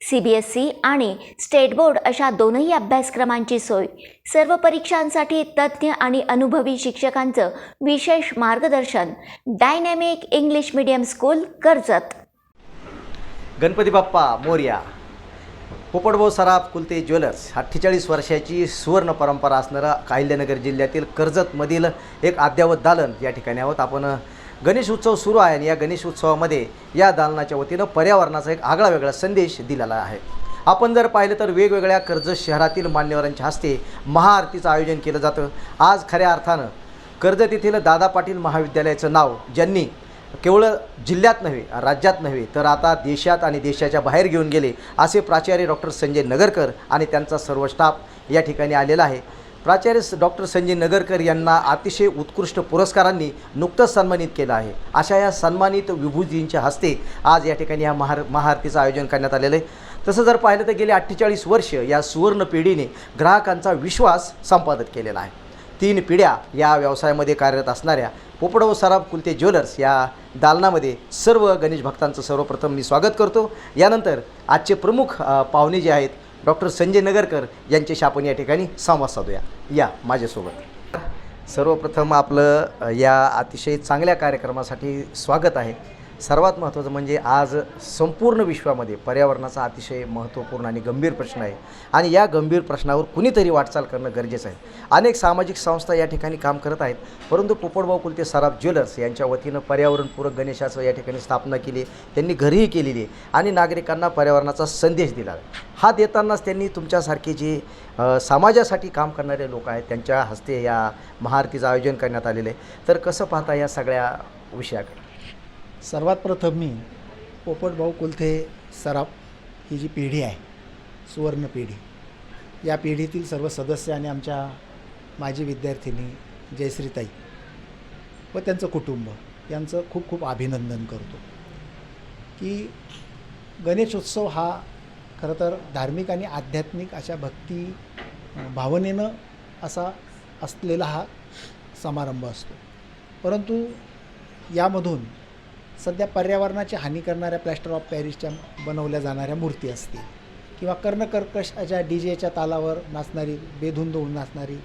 C B S E आणि state board अशा दोनही अभ्यासक्रमांची सोय. सर्व परीक्षांसाठी तज्ज्ञ आणि अनुभवी शिक्षकांचं विशेष मार्गदर्शन. Dynamic English medium school Karjat. Ganpati Bappa Morya. Popatbhau Saraf Kulte jewellers. अठ्ठेचाळीस वर्षाची सुवर्ण परंपरा असणारा अहिल्यानगर जिल्ह्यातील कर्जतमधील एक अद्यावत दालन या ठिकाणी आहोत. आपण गणेश उत्सव सुरू आहे आणि या गणेश उत्सवामध्ये या दालनाच्या वतीनं पर्यावरणाचा एक आगळा वेगळा संदेश दिलेला आहे. आपण जर पाहिलं तर वेगवेगळ्या कर्जत शहरातील मान्यवरांच्या हस्ते महाआरतीचं आयोजन केलं जातं. आज खऱ्या अर्थानं कर्जत येथील दादा पाटील महाविद्यालयाचं नाव ज्यांनी केवळ जिल्ह्यात नव्हे राज्यात नव्हे तर आता देशात आणि देशाच्या बाहेर घेऊन गेले असे प्राचार्य डॉक्टर संजय नगरकर आणि त्यांचा सर्व स्टाफ या ठिकाणी आलेला आहे. प्राचार्य डॉक्टर संजय नगरकर यांना अतिशय उत्कृष्ट पुरस्कारांनी नुकतंच सन्मानित केलं आहे. अशा या सन्मानित विभूतींच्या हस्ते आज या ठिकाणी या महार महाआरतीचं आयोजन करण्यात आलेलं आहे. तसं जर पाहिलं तर गेले अठ्ठेचाळीस वर्ष या सुवर्ण पिढीने ग्राहकांचा विश्वास संपादित केलेला आहे. तीन पिढ्या या व्यवसायामध्ये कार्यरत असणाऱ्या पोपडव सराफ कुलते ज्वेलर्स या दालनामध्ये सर्व गणेश भक्तांचं सर्वप्रथम मी स्वागत करतो. यानंतर आजचे प्रमुख पाहुणे जे आहेत डॉक्टर संजय नगरकर यांच्याशी आपण या ठिकाणी संवाद साधूया. या माझ्यासोबत. सर्वप्रथम आपलं या अतिशय चांगल्या कार्यक्रमासाठी स्वागत आहे. सर्वात महत्त्वाचं म्हणजे आज संपूर्ण विश्वामध्ये पर्यावरणाचा अतिशय महत्त्वपूर्ण आणि गंभीर प्रश्न आहे. आणि या गंभीर प्रश्नावर कुणीतरी वाटचाल करणं गरजेचं आहे. अनेक सामाजिक संस्था या ठिकाणी काम करत आहेत परंतु पोपटभाऊ कुलते सराफ ज्वेलर्स यांच्या वतीनं पर्यावरणपूरक गणेशाचं या ठिकाणी स्थापना केली त्यांनी घरीही केलेली आहे आणि नागरिकांना पर्यावरणाचा संदेश दिला हा देतानाच त्यांनी तुमच्यासारखे जे समाजासाठी काम करणारे लोक आहेत त्यांच्या हस्ते या महाआरतीचं आयोजन करण्यात आलेलं आहे. तर कसं पाहता या सगळ्या विषयाकडे? सर्वात प्रथम मी पोपटभाऊ कुलथे सराफ ही जी पिढी आहे सुवर्ण पिढी या पिढीतील सर्व सदस्य आणि आमच्या माजी विद्यार्थिनी जयश्रीताई व त्यांचं कुटुंब यांचं खूप खूप अभिनंदन करतो की गणेशोत्सव हा खरं तर धार्मिक आणि आध्यात्मिक अशा भक्ती भावनेनं असा असलेला हा समारंभ असतो. परंतु यामधून सध्या पर्यावरणाची हानी करणाऱ्या प्लॅस्टर ऑफ पॅरिसच्या बनवल्या जाणाऱ्या मूर्ती असतील. किंवा कर्णकर्कश अशा डी जेच्या तालावर नाचणारी बेधुंद होऊन नाचणारी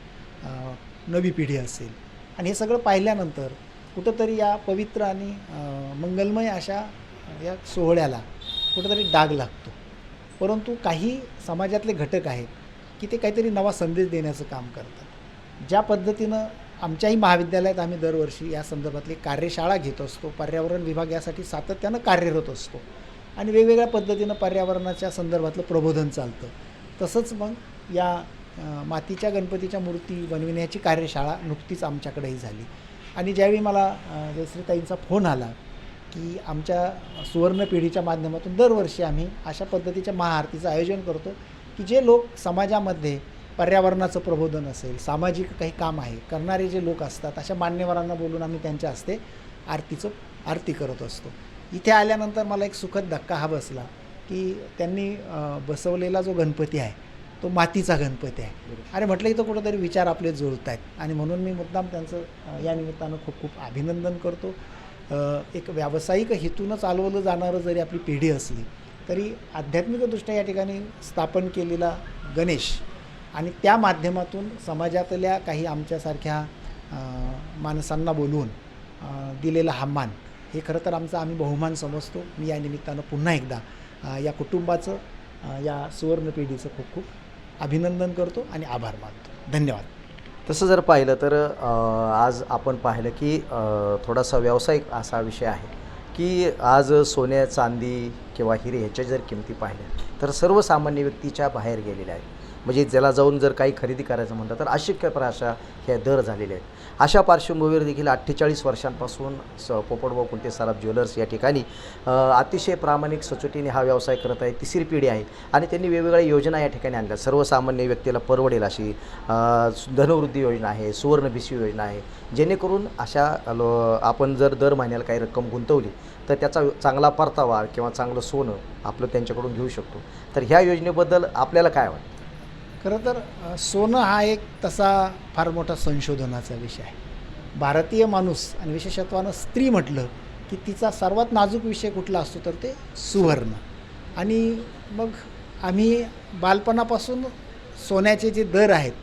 नवी पिढी असेल. आणि हे सगळं पाहिल्यानंतर कुठंतरी या पवित्र आणि मंगलमय अशा या सोहळ्याला कुठंतरी डाग लागतो. परंतु काही समाजातले घटक आहेत की ते काहीतरी नवा संदेश देण्याचं काम करतात. ज्या पद्धतीनं आमच्याही महाविद्यालयात आम्ही दरवर्षी या संदर्भातली कार्यशाळा घेत असतो. पर्यावरण विभाग यासाठी सातत्यानं कार्यरत असतो. आणि वेगवेगळ्या पद्धतीनं पर्यावरणाच्या संदर्भातलं प्रबोधन चालतं. तसंच मग या मातीच्या गणपतीच्या मूर्ती बनविण्याची कार्यशाळा नुकतीच आमच्याकडेही झाली. आणि ज्यावेळी मला जयश्रीताईंचा फोन आला की आमच्या सुवर्ण पिढीच्या माध्यमातून दरवर्षी आम्ही अशा पद्धतीच्या महाआरतीचं आयोजन करतो की जे लोक समाजामध्ये पर्यावरणाचं प्रबोधन असेल सामाजिक काही काम आहे करणारे जे लोक असतात अशा मान्यवरांना बोलून आम्ही त्यांच्या हस्ते आरतीचं आरती करत असतो. इथे आल्यानंतर मला एक सुखद धक्का हा बसला की त्यांनी बसवलेला जो गणपती आहे तो मातीचा गणपती आहे. अरे म्हटलं इथं कुठंतरी विचार आपले जुळत आहेत आणि म्हणून मी मुद्दाम त्यांचं या निमित्तानं खूप खूप अभिनंदन करतो. एक व्यावसायिक हेतूनं चालवलं जाणारं जरी आपली पिढी असली तरी आध्यात्मिकदृष्ट्या या ठिकाणी स्थापन केलेला गणेश आणि त्या माध्यमातून समाजातल्या काही आमच्यासारख्या माणसांना बोलवून दिलेला हा मान हे खरं तर आमचा आम्ही बहुमान समजतो. मी या निमित्तानं पुन्हा एकदा या कुटुंबाचं या सुवर्ण पिढीचं खूप खूप अभिनंदन करतो आणि आभार मानतो. धन्यवाद. तसं जर पाहिलं तर आज आपण पाहिलं की थोडासा व्यावसायिक असा विषय आहे की आज सोन्या चांदी किंवा हिरे ह्याच्या जर किमती पाहिल्या तर सर्वसामान्य व्यक्तीच्या बाहेर गेलेल्या आहेत. म्हणजे ज्याला जाऊन जर काही खरेदी करायचं म्हटलं तर अशक्य अशा हे दर झालेले आहेत. अशा पार्श्वभूमीवर देखील अठ्ठेचाळीस वर्षांपासून स पोपटभाऊ कुंटे सराफ ज्वेलर्स या ठिकाणी अतिशय प्रामाणिक सचोटीने हा व्यवसाय करत आहे तिसरी पिढी आहे आणि त्यांनी वेगवेगळ्या योजना या ठिकाणी आणल्या. सर्वसामान्य व्यक्तीला परवडेल अशी धनवृद्धी योजना आहे सुवर्ण भिसी योजना आहे. जेणेकरून अशा लो आपण जर दर महिन्याला काही रक्कम गुंतवली तर त्याचा चांगला परतावा किंवा चांगलं सोनं आपलं त्यांच्याकडून घेऊ शकतो. तर ह्या योजनेबद्दल आपल्याला काय वाटतं? खरं तर सोनं हा एक तसा फार मोठा संशोधनाचा विषय आहे. भारतीय माणूस आणि विशेषत्वानं स्त्री म्हटलं की तिचा सर्वात नाजूक विषय कुठला असतो तर ते सुवर्ण. आणि मग आम्ही बालपणापासून सोन्याचे जे दर आहेत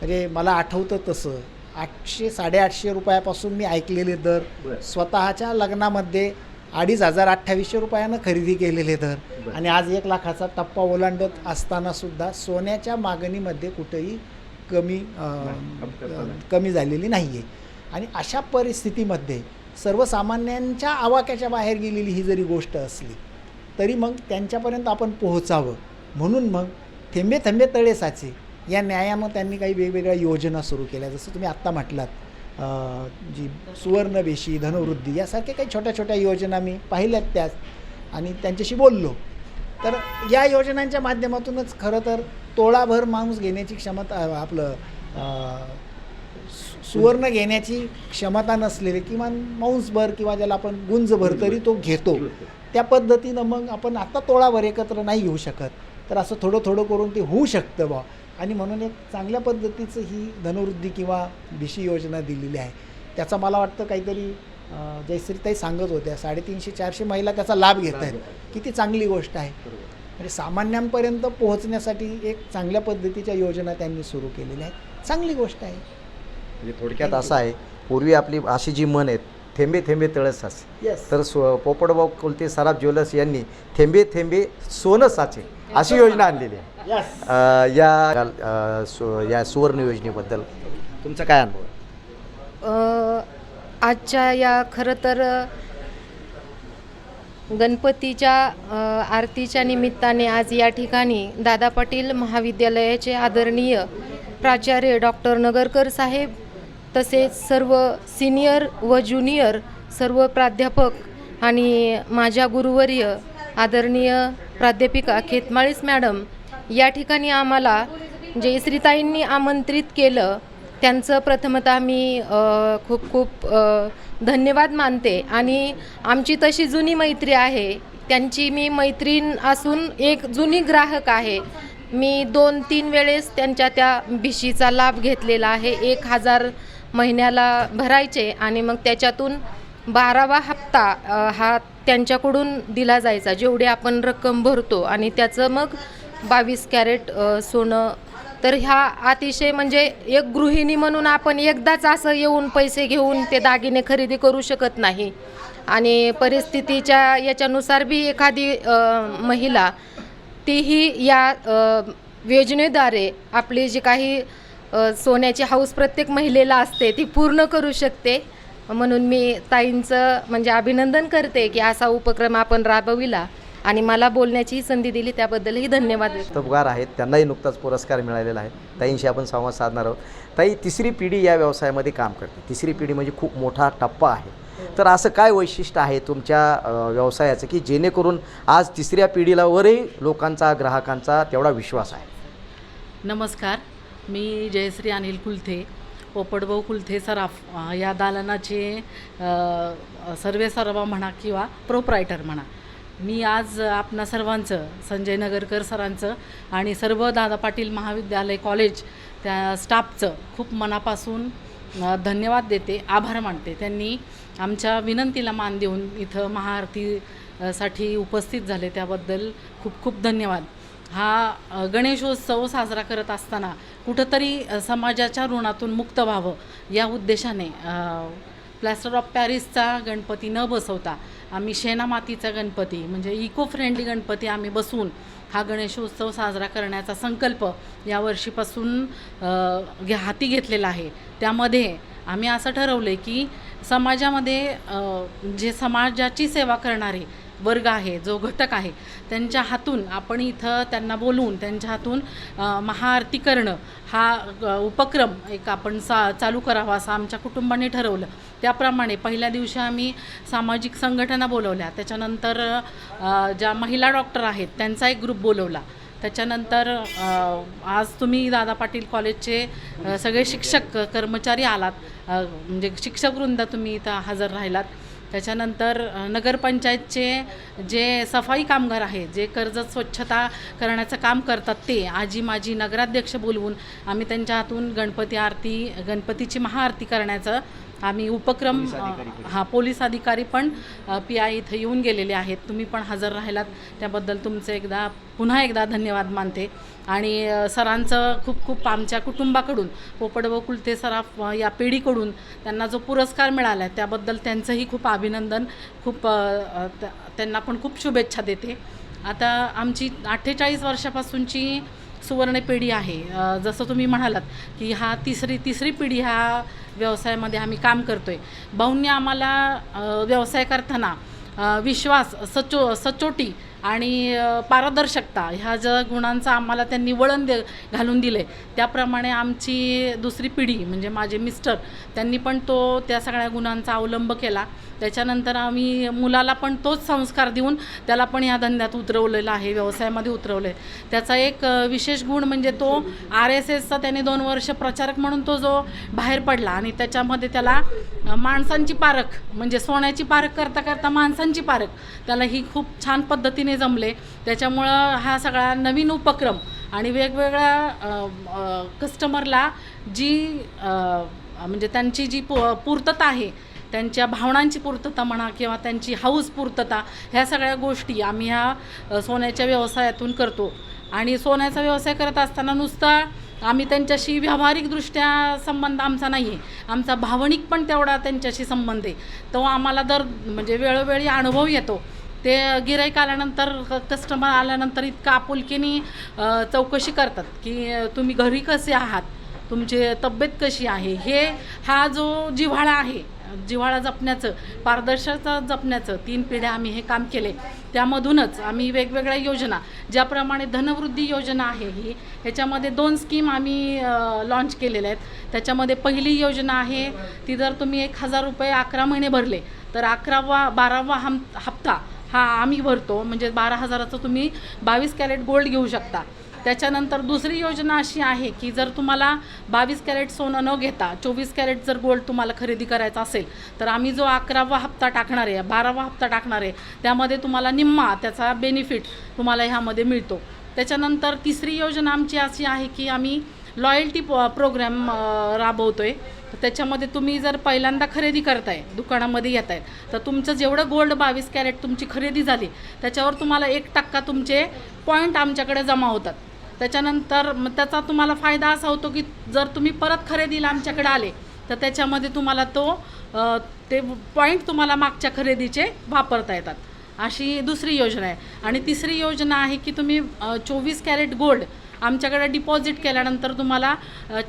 म्हणजे मला आठवतं तसं आठशे साडेआठशे रुपयापासून मी ऐकलेले दर स्वतःच्या लग्नामध्ये अडीच हजार अठ्ठावीसशे रुपयानं खरेदी केलेले दर. आणि आज एक लाखाचा टप्पा ओलांडत असताना सुद्धा सोन्याच्या मागणीमध्ये कुठेही कमी कमी झालेली नाही. आहे आणि अशा परिस्थितीमध्ये सर्वसामान्यांच्या आवाक्याच्या बाहेर गेलेली ही जरी गोष्ट असली तरी मग त्यांच्यापर्यंत आपण पोहोचावं. म्हणून मग थेंबे थेंबे तळे साचे या न्यायानं त्यांनी काही वेगवेगळ्या योजना सुरू केल्या. जसं तुम्ही आत्ता म्हटलात जी सुवर्णवेशी धनवृद्धी यासारख्या काही छोट्या छोट्या योजना मी पाहिल्यात त्याच आणि त्यांच्याशी बोललो. तर या योजनांच्या माध्यमातूनच खरं तर तोळाभर माणूस घेण्याची क्षमता आपलं सु- सुवर्ण घेण्याची क्षमता नसलेली किमान मांसभर किंवा ज्याला आपण गुंजभर तरी तो घेतो. त्या पद्धतीनं मग आपण आता तोळाभर एकत्र नाही घेऊ शकत. तर असं थोडं थोडं करून ते होऊ शकतं बा आणि म्हणून एक चांगल्या पद्धतीचं ही धनवृद्धी किंवा भिशी योजना दिलेली आहे. त्याचा मला वाटतं काहीतरी जयश्रीताई सांगत होत्या साडेतीनशे चारशे महिला त्याचा लाभ घेत आहेत. किती चांगली गोष्ट आहे. म्हणजे सामान्यांपर्यंत पोहोचण्यासाठी एक चांगल्या पद्धतीच्या योजना त्यांनी सुरू केलेल्या आहेत. चांगली गोष्ट आहे. म्हणजे थोडक्यात असं आहे पूर्वी आपली अशी जी मन आहेत थेंबे थेंबे तळस साचे. येस तर स्व पोपटभाऊ कुलते सराफ ज्वेलर्स यांनी थेंबे थेंबे सोनं साचे अशी योजना आणलेली आहे. या सु या सुवर्ण योजनेबद्दल तुमचा काय अनुभव आहे? अ, आजच्या या खरं तर गणपतीच्या आरतीच्या निमित्ताने आज या ठिकाणी दादा पाटील महाविद्यालयाचे आदरणीय प्राचार्य डॉक्टर नगरकर साहेब तसेच सर्व सिनियर व ज्युनियर सर्व प्राध्यापक आणि माझ्या गुरुवर्य आदरणीय प्राध्यापिका खेतमाळीस मॅडम या ठिकाणी आम्हाला जयश्रीताईंनी आमंत्रित केलं त्यांचं प्रथमतः मी खूप खूप धन्यवाद मानते. आणि आमची तशी जुनी मैत्री आहे त्यांची मी मैत्रीण असून एक जुनी ग्राहक आहे. मी दोन तीन वेळेस त्यांच्या त्या भिशीचा लाभ घेतलेला आहे. एक हजार महिन्याला भरायचे आणि मग त्याच्यातून बारावा हप्ता हा त्यांच्याकडून दिला जायचा जेवढी आपण रक्कम भरतो. आणि त्याचं मग बावीस कॅरेट सोनं. तर ह्या अतिशय म्हणजे एक गृहिणी म्हणून आपण एकदाच असं येऊन पैसे घेऊन ते दागिने खरेदी करू शकत नाही. आणि परिस्थितीच्या याच्यानुसार बी एखादी महिला तीही या योजनेद्वारे आपली जी काही सोन्याची हाऊस प्रत्येक महिलेला असते ती पूर्ण करू शकते. म्हणून मी ताईंचं म्हणजे अभिनंदन करते की असा उपक्रम आपण राबविला आणि मला बोलण्याची संधी दिली त्याबद्दलही धन्यवाद. तबगार आहेत त्यांनाही नुकताच पुरस्कार मिळालेला आहे. ताईंशी आपण संवाद साधणार आहोत. ताई तिसरी पिढी या व्यवसायामध्ये काम करते. तिसरी पिढी म्हणजे खूप मोठा टप्पा आहे. तर असं काय वैशिष्ट्य आहे तुमच्या व्यवसायाचं की जेणेकरून आज तिसऱ्या पिढीलावरही लोकांचा ग्राहकांचा तेवढा विश्वास आहे? नमस्कार. मी जयश्री अनिल कुलथे पोपटभाऊ कुलथे सराफ या दालनाचे सर्वे सर्व म्हणा किंवा प्रोपरायटर म्हणा. मी आज आपणा सर्वांचं संजय नगरकर सरांचं आणि सर्व दादा पाटील महाविद्यालय कॉलेज त्या स्टाफचं खूप मनापासून धन्यवाद देते आभार मानते. त्यांनी आमच्या विनंतीला मान देऊन इथं महाआरतीसाठी साठी उपस्थित झाले त्याबद्दल खूप खूप धन्यवाद. हा गणेशोत्सव साजरा करत असताना कुठंतरी समाजाच्या ऋणातून मुक्त व्हावं या उद्देशाने प्लॅस्टर ऑफ पॅरिसचा गणपती न बसवता आम्ही शेना मातीचा गणपती म्हणजे इको फ्रेंडली गणपती आम्ही बसून हा गणेशोत्सव साजरा करण्याचा संकल्प या वर्षीपासून घे हाती घेतलेला आहे. त्यामध्ये आम्ही असं ठरवलं आहे की समाजामध्ये जे समाजाची सेवा करणारे वर्ग आहे जो घटक आहे त्यांच्या हातून आपण इथं त्यांना बोलवून त्यांच्या हातून महाआरती करणं हा उपक्रम एक आपण सा चालू करावा असं आमच्या कुटुंबाने ठरवलं. त्याप्रमाणे पहिल्या दिवशी आम्ही सामाजिक संघटना बोलवल्या. त्याच्यानंतर ज्या महिला डॉक्टर आहेत त्यांचा एक ग्रुप बोलवला. त्याच्यानंतर आज तुम्ही दादा पाटील कॉलेजचे सगळे शिक्षक कर्मचारी आलात. म्हणजे शिक्षकवृंद तुम्ही इथं हजर राहिलात. त्याच्यानंतर नगरपंचायतचे जे सफाई कामगार आहेत जे कर्जत स्वच्छता करण्याचं काम करतात ते आजी माजी नगराध्यक्ष बोलवून आम्ही त्यांच्या हातून गणपती आरती गणपतीची महाआरती करण्याचं आम्ही उपक्रम. हां पोलीस अधिकारी पण पी आय इथं येऊन गेलेले आहेत. तुम्ही पण हजर राहिलात. त्याबद्दल तुमचे एकदा पुन्हा एकदा धन्यवाद मानते. आणि सरांचं खूप खूप आमच्या कुटुंबाकडून पोपट व कुलते सराफ या पिढीकडून त्यांना जो पुरस्कार मिळाला आहे त्याबद्दल त्यांचंही खूप अभिनंदन. खूप त्यांना पण खूप शुभेच्छा देते. आता आमची अठ्ठेचाळीस वर्षापासूनची सुवर्ण पिढी आहे जसं तुम्ही म्हणालात की हा तिसरी तिसरी पिढी ह्या व्यवसायामध्ये आम्ही काम करतो आहे भाऊंनी आम्हाला व्यवसाय करताना विश्वास सचो सचोटी आणि पारदर्शकता ह्या ज्या गुणांचा आम्हाला त्यांनी वळण दे घालून दिले त्याप्रमाणे आमची दुसरी पिढी म्हणजे माझे मिस्टर त्यांनी पण तो त्या सगळ्या गुणांचा अवलंब केला. त्याच्यानंतर आम्ही मुलाला पण तोच संस्कार देऊन त्याला पण या धंद्यात उतरवलेला आहे व्यवसायामध्ये उतरवलं आहे त्याचा एक विशेष गुण म्हणजे तो आर एस एसचा त्याने दोन वर्ष प्रचारक म्हणून तो जो बाहेर पडला आणि त्याच्यामध्ये त्याला माणसांची पारख म्हणजे सोन्याची पारख करता करता माणसांची पारख त्याला ही खूप छान पद्धतीने जमले. त्याच्यामुळं हा सगळा नवीन उपक्रम आणि वेगवेगळ्या कस्टमरला जी म्हणजे त्यांची जी पू पूर्तता आहे त्यांच्या भावनांची पूर्तता म्हणा किंवा त्यांची हाऊस पूर्तता ह्या सगळ्या गोष्टी आम्ही ह्या सोन्याच्या व्यवसायातून करतो. आणि सोन्याचा व्यवसाय करत असताना नुसता आम्ही त्यांच्याशी व्यावहारिकदृष्ट्या संबंध आमचा नाही आहे आमचा भावनिक पण तेवढा त्यांच्याशी संबंध आहे. तो आम्हाला दर म्हणजे वेळोवेळी अनुभव येतो. ते गिराईक आल्यानंतर कस्टमर आल्यानंतर इतका आपुलकीने चौकशी करतात की तुम्ही घरी कसे आहात? तुमची तब्येत कशी आहे? हे हा जो जिव्हाळा आहे जिव्हाळा जपण्याचं पारदर्शकता जपण्याचं तीन पिढ्या आम्ही हे काम केले. त्यामधूनच आम्ही वेगवेगळ्या योजना ज्याप्रमाणे धनवृद्धी योजना आहे ही ह्याच्यामध्ये दोन स्कीम आम्ही लॉन्च केलेल्या आहेत. त्याच्यामध्ये पहिली योजना आहे ती जर तुम्ही एक हजार रुपये अकरा महिने भरले तर अकरावा बारावा हम हप्ता हा आम्ही भरतो. म्हणजे बारा हजाराचं तुम्ही बावीस कॅरेट गोल्ड घेऊ शकता. त्याच्यानंतर दुसरी योजना अशी आहे की जर तुम्हाला बावीस कॅरेट सोनं न घेता चोवीस कॅरेट जर गोल्ड तुम्हाला खरेदी करायचा असेल तर आम्ही जो अकरावा हप्ता टाकणार आहे बारावा हप्ता टाकणार आहे त्यामध्ये तुम्हाला निम्मा त्याचा बेनिफिट तुम्हाला ह्यामध्ये मिळतो. त्याच्यानंतर तिसरी योजना आमची अशी आहे की आम्ही लॉयल्टी प्रोग्राम राबवतो आहे तर त्याच्यामध्ये तुम्ही जर पहिल्यांदा खरेदी करताय दुकानामध्ये येत आहे तर तुमचं जेवढं गोल्ड बावीस कॅरेट तुमची खरेदी झाली त्याच्यावर तुम्हाला एक टक्का तुमचे पॉईंट आमच्याकडे जमा होतात. त्याच्यानंतर मग त्याचा तुम्हाला फायदा असा होतो की जर तुम्ही परत खरेदीला आमच्याकडे आले तर त्याच्यामध्ये तुम्हाला तो ते पॉईंट तुम्हाला मागच्या खरेदीचे वापरता येतात. अशी दुसरी योजना आहे. आणि तिसरी योजना आहे की तुम्ही चोवीस कॅरेट गोल्ड आमच्याकडे डिपॉझिट केल्यानंतर तुम्हाला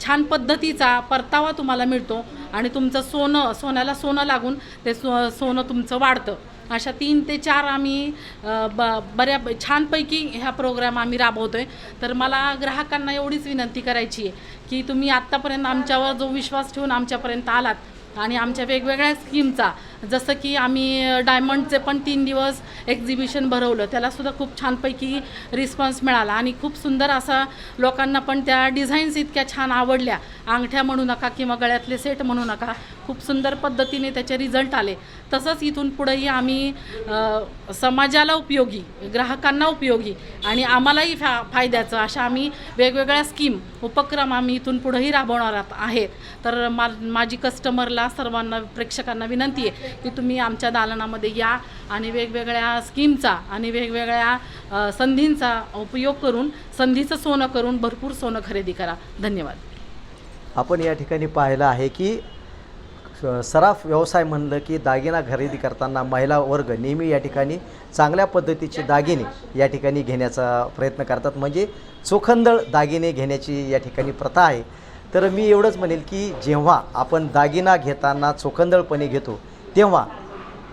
छान पद्धतीचा परतावा तुम्हाला मिळतो आणि तुमचं सोनं सोन्याला सोनं लागून ते सो सोनं तुमचं वाढतं. अशा तीन ते चार आम्ही ब बऱ्या छानपैकी ह्या प्रोग्राम आम्ही राबवतो आहे तर मला ग्राहकांना एवढीच विनंती करायची आहे की तुम्ही आत्तापर्यंत आमच्यावर जो विश्वास ठेवून आमच्यापर्यंत आलात आणि आमच्या वेगवेगळ्या स्कीमचा जसं की आम्ही डायमंडचे पण तीन दिवस एक्झिबिशन भरवलं. त्यालासुद्धा खूप छानपैकी रिस्पॉन्स मिळाला. आणि खूप सुंदर असा लोकांना पण त्या डिझाईन्स इतक्या छान आवडल्या. अंगठ्या म्हणू नका किंवा गळ्यातले सेट म्हणू नका. खूप सुंदर पद्धतीने त्याचे रिझल्ट आले. तसंच इथून पुढेही आम्ही समाजाला उपयोगी ग्राहकांना उपयोगी आणि आम्हालाही फा फायद्याचं अशा आम्ही वेगवेगळ्या स्कीम उपक्रम आम्ही इथून पुढेही राबवणार आत- आहेत. तर मा माझी कस्टमरला सर्वांना प्रेक्षकांना विनंती आहे की तुम्ही आमच्या दालनामध्ये या आणि वेगवेगळ्या स्कीमचा आणि वेगवेगळ्या संधींचा उपयोग करून संधीचं सोनं करून भरपूर सोनं खरेदी करा. धन्यवाद. आपण या ठिकाणी पाहिलं आहे की सराफ व्यवसाय म्हणलं की दागिना खरेदी करताना महिला वर्ग नेहमी या ठिकाणी चांगल्या पद्धतीचे दागिने या ठिकाणी घेण्याचा प्रयत्न करतात. म्हणजे चोखंदळ दागिने घेण्याची या ठिकाणी प्रथा आहे. तर मी एवढंच म्हणेल की जेव्हा आपण दागिना घेताना चोखंदळपणे घेतो तेव्हा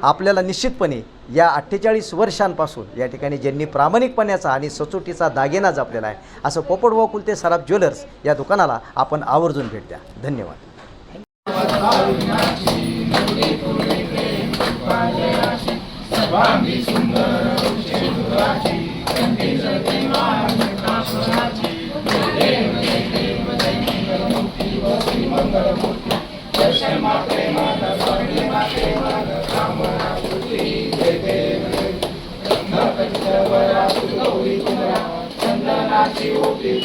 आपल्याला निश्चितपणे या अठ्ठेचाळीस वर्षांपासून या ठिकाणी ज्यांनी प्रामाणिकपणाचा आणि सचोटीचा दागिना जपलेला आहे असं पोपटभाऊ कुलते सराफ ज्वेलर्स या दुकानाला आपण आवर्जून भेट द्या. धन्यवाद.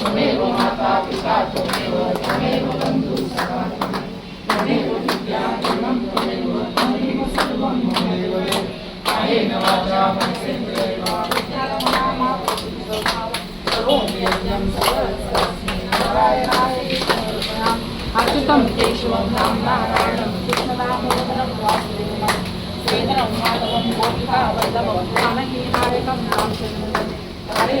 त्वमेव माता पिता त्वमेव त्वमेव बन्धु सखा त्वमेव विद्यादिनं त्वमेव त्वमेव सर्वं ममेव अनेन वाचा मनसेन्द्रेण करोमि यज्ञं सर्वस्मिन् नारायणाय అచ్యుతం కేశవం నాం నారాయణం కృష్ణదామోదరం వాసుదేవం శ్రీధరం మాధవం గోపికా వల్లభం జానకీ నాయకం నాం చంద్రం హరే